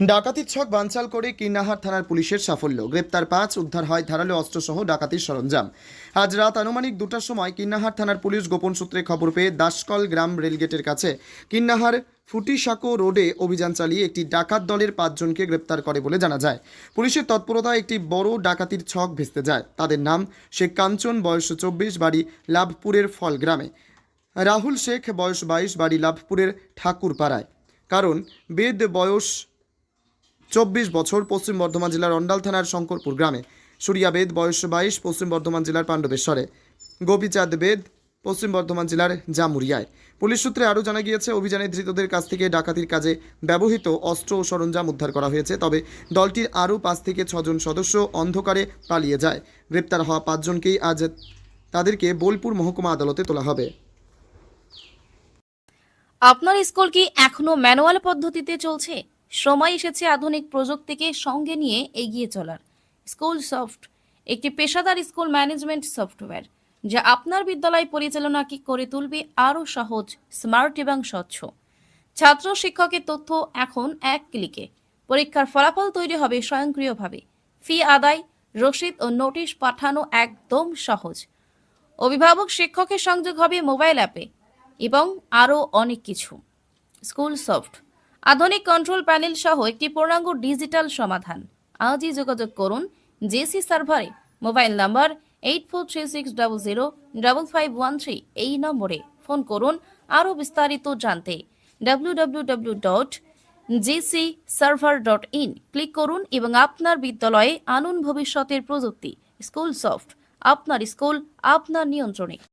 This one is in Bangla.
ডাকাতির ছক বানচাল করে কিন্নাহার থানার পুলিশের সাফল্য। গ্রেপ্তার পাঁচ, উদ্ধার হয় ধারালো অস্ত্রসহ ডাকাতির সরঞ্জাম। আজ রাত আনুমানিক দুটার সময় কিন্নাহার থানার পুলিশ গোপন সূত্রে খবর পেয়ে দাসকল গ্রাম রেলগেটের কাছে কিন্নাহার ফুটিসাঁকো রোডে অভিযান চালিয়ে একটি ডাকাত দলের পাঁচজনকে গ্রেপ্তার করে বলে জানা যায়। পুলিশের তৎপরতায় একটি বড় ডাকাতির ছক ভেস্তে যায়। তাদের নাম শেখ কাঞ্চন, বয়স চব্বিশ, বাড়ি লাভপুরের ফল গ্রামে। রাহুল শেখ, বয়স বাইশ, বাড়ি লাভপুরের ঠাকুরপাড়ায়। কারণ বেদ বয়স চব্বিশ বছর পশ্চিম বর্ধমান জেলার অন্ডাল থানার শঙ্করপুর গ্রামে। সুরিয়া বেদ, বয়স বাইশ, পশ্চিম বর্ধমান জেলার পাণ্ডবেশ্বরে। গোপীচাঁদ বেদ, পশ্চিম বর্ধমান জেলার জামুরিয়ায়। পুলিশ সূত্রে আরও জানা গিয়েছে, অভিযানে ধৃতদের কাছ থেকে ডাকাতির কাজে ব্যবহৃত অস্ত্র ও সরঞ্জাম উদ্ধার করা হয়েছে, তবে দলটির আরও পাঁচ থেকে ছজন সদস্য অন্ধকারে পালিয়ে যায়। গ্রেপ্তার হওয়া পাঁচজনকেই আজ তাদেরকে বোলপুর মহকুমা আদালতে তোলা হবে। আপনার স্কুল কি এখনও ম্যানুয়াল পদ্ধতিতে চলছে? সময় এসেছে আধুনিক প্রযুক্তিকে সঙ্গে নিয়ে এগিয়ে চলার। স্কুল সফট, একটি পেশাদার স্কুল ম্যানেজমেন্ট সফটওয়্যার, যা আপনার বিদ্যালয় পরিচালনাকে করে তুলবে আরও সহজ, স্মার্ট এবং স্বচ্ছ। ছাত্র শিক্ষকের তথ্য এখন এক ক্লিকে। পরীক্ষার ফলাফল তৈরি হবে স্বয়ংক্রিয়ভাবে। ফি আদায়, রসিদ ও নোটিশ পাঠানো একদম সহজ। অভিভাবক শিক্ষকের সংযোগ হবে মোবাইল অ্যাপে এবং আরও অনেক কিছু। স্কুল সফট আধুনিক কন্ট্রোল প্যানেল সহ একটি পূর্ণাঙ্গ ডিজিটাল সমাধান। আজই যোগাযোগ করুন জেসি সার্ভারে mobile number eight four three six double zero double five one three এই নম্বরে ফোন করুন। আরও বিস্তারিত জানতে W W W dot GC server dot in click করুন এবং আপনার বিদ্যালয়ে আনুন ভবিষ্যতের প্রযুক্তি, স্কুল সফট, আপনার স্কুল, আপনার নিয়ন্ত্রণে।